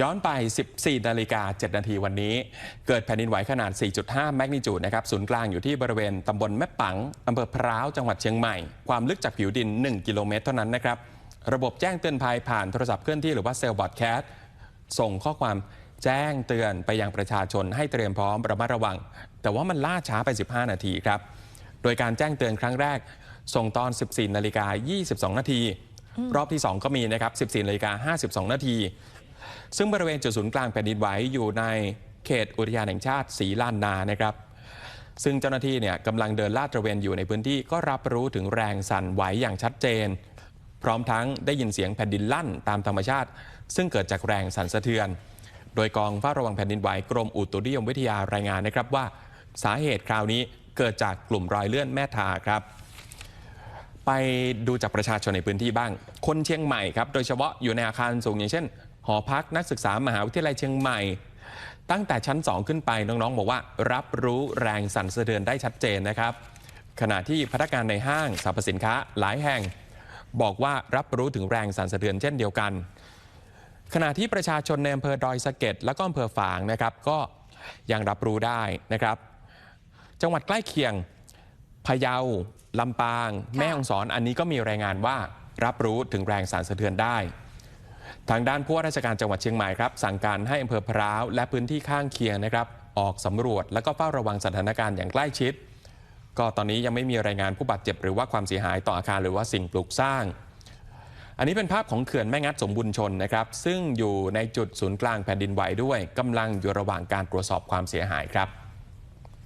ย้อนไป 14 นาฬิกา 7 นาทีวันนี้ เกิดแผ่นดินไหวขนาด 4.5 แมกนิจูดนะครับ ศูนย์กลางอยู่ที่บริเวณตำบลแม่ปังอำเภอพร้าว จังหวัดเชียงใหม่ ความลึกจากผิวดิน 1 กิโลเมตรเท่านั้นนะครับ ระบบแจ้งเตือนภัยผ่านโทรศัพท์เคลื่อนที่หรือว่าเซลล์บอดแคสส่งข้อความแจ้งเตือนไปยังประชาชนให้เตรียมพร้อมระมัดระวัง แต่ว่ามันล่าช้าไป 15 นาทีครับ โดยการแจ้งเตือนครั้งแรก ส่งตอน 14 นาฬิกา 22 นาที รอบที่ 2 ก็มีนะครับ 14 นาฬิกา 52 นาที ซึ่งบริเวณจุดศูนย์กลางแผ่นดินไหวอยู่ในเขตอุทยานแห่งชาติศรีลานนานะครับ ซึ่งเจ้าหน้าที่เนี่ยกำลังเดินลาดตระเวนอยู่ในพื้นที่ก็รับรู้ถึงแรงสั่นไหวอย่างชัดเจน พร้อมทั้งได้ยินเสียงแผ่นดินลั่นตามธรรมชาติ ซึ่งเกิดจากแรงสั่นสะเทือน โดยกองเฝ้าระวังแผ่นดินไหวกรมอุตุนิยมวิทยารายงานนะครับว่า สาเหตุคราวนี้เกิดจากกลุ่มรอยเลื่อนแม่ทาครับไปดูจากประชาชนในพื้นที่บ้าง คนเชียงใหม่ครับ โดยเฉพาะอยู่ในอาคารสูงอย่างเช่น หอพักนักศึกษามหาวิทยาลัยเชียงใหม่ ตั้งแต่ชั้น 2 ขึ้นไปน้องๆ บอกว่า รับรู้แรงสั่นสะเทือนได้ชัดเจนนะครับ ขณะที่พนักงานในห้างสรรพสินค้าหลายแห่ง บอกว่ารับรู้ถึงแรงสั่นสะเทือนเช่นเดียวกัน ขณะที่ประชาชนในอำเภอดอยสะเก็ดและก็อำเภอฝางนะครับ ก็ยังรับรู้ได้นะครับ จังหวัดใกล้เคียงพะเยาลำปาง แม่ฮ่องสอนอันนี้ก็มีรายงานว่ารับรู้ถึงแรงสั่นสะเทือนได้ ทางด้านผู้ว่าราชการจังหวัดเชียงใหม่ครับสั่งการให้อำเภอพร้าวและพื้นที่ข้างเคียงนะครับ ออกสำรวจและก็เฝ้าระวังสถานการณ์อย่างใกล้ชิด ก็ตอนนี้ยังไม่มีรายงานผู้บาดเจ็บหรือว่าความเสียหายต่ออาคารหรือว่าสิ่งปลูกสร้าง อันนี้เป็นภาพของเขื่อนแม่งัดสมบุญชนนะครับ ซึ่งอยู่ในจุดศูนย์กลางแผ่นดินไหวด้วยกำลังอยู่ระหว่างการตรวจสอบความเสียหายครับ